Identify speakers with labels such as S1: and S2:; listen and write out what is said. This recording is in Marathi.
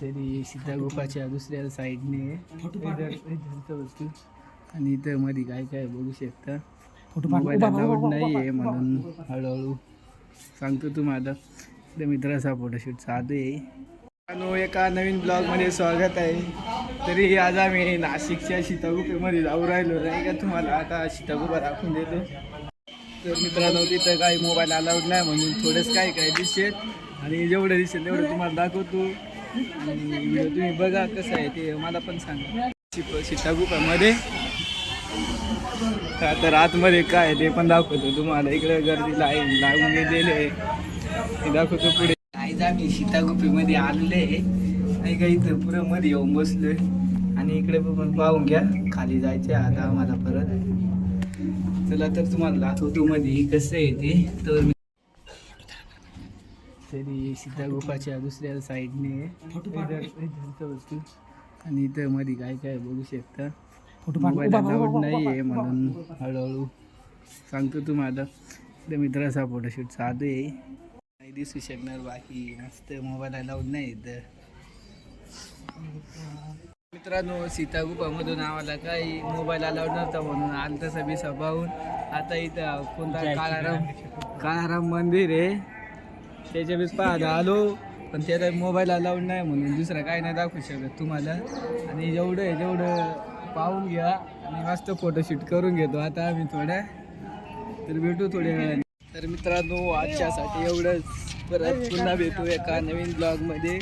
S1: तरी सीतागोपाच्या दुसऱ्या साईडने वस्तू. आणि इथं मध्ये काय काय बघू शकता. मोबाईल अलाउड नाही आहे म्हणून हळूहळू. सांगतो तुम्हाला. इथे मित्राचा फोटोशूट चालू आहे. एका नवीन ब्लॉगमध्ये स्वागत आहे. तरी आज आम्ही नाशिकच्या सीतागुफेमध्ये जाऊ राहिलो नाही का तुम्हाला? आता सीतागुफा दाखवून देतो. तर मित्रांनो तिथं काही मोबाईल अलाउड नाही म्हणून थोडंच काय काय दिसेल. आणि जेवढं दिसेल तेवढं तुम्हाला दाखवतो. तुम्ही बघा कसं आहे ते मला पण सांगा. सीतागुफामध्ये. तर आतमध्ये काय ते पण दाखवतो तुम्हाला. इकडे गर्दी लाईन लागून गेलेले आहे. दाखवतो पुढे. आज आम्ही सीतागुफेमध्ये आलेले आहे. नाही का इथं पुरं मध्ये येऊन बसलोय. आणि इकडे पण पाहून घ्या. खाली जायचे आता आम्हाला परत. चला तर तुम्हाला दाखवतो मध्ये कसं आहे ते. तर तरी सीतागुफाच्या दुसऱ्या साईडने वस्तू. आणि इथं मध्ये काय काय बघू शकता. मोबाईल अलाउड नाही आहे म्हणून हळूहळू सांगतो तुम्हाला. इथे मित्राचा फोटोशूट चालू आहे. नाही दिसू शकणार बाकी. मस्त मोबाईल अलाउड नाही इथं. मित्रांनो सीतागुफामधून आम्हाला काही मोबाईल अलाउड नव्हता म्हणून आलं तसं बी पाहून आता इथं कोणता काळाराम काळाराम मंदिर आहे. त्याच्या बीस पाहता आलो. पण त्याला मोबाईल अलाउड नाही म्हणून दुसरं काही नाही दाखवू शकत तुम्हाला. आणि जेवढं आहे तेवढं पाहून घ्या. आणि मस्त फोटोशूट करून घेतो. आता आम्ही थोड्या तर भेटू थोड्या वेळाने. तर मित्रांनो आजच्यासाठी एवढंच. परत पुन्हा भेटू एका नवीन ब्लॉगमध्ये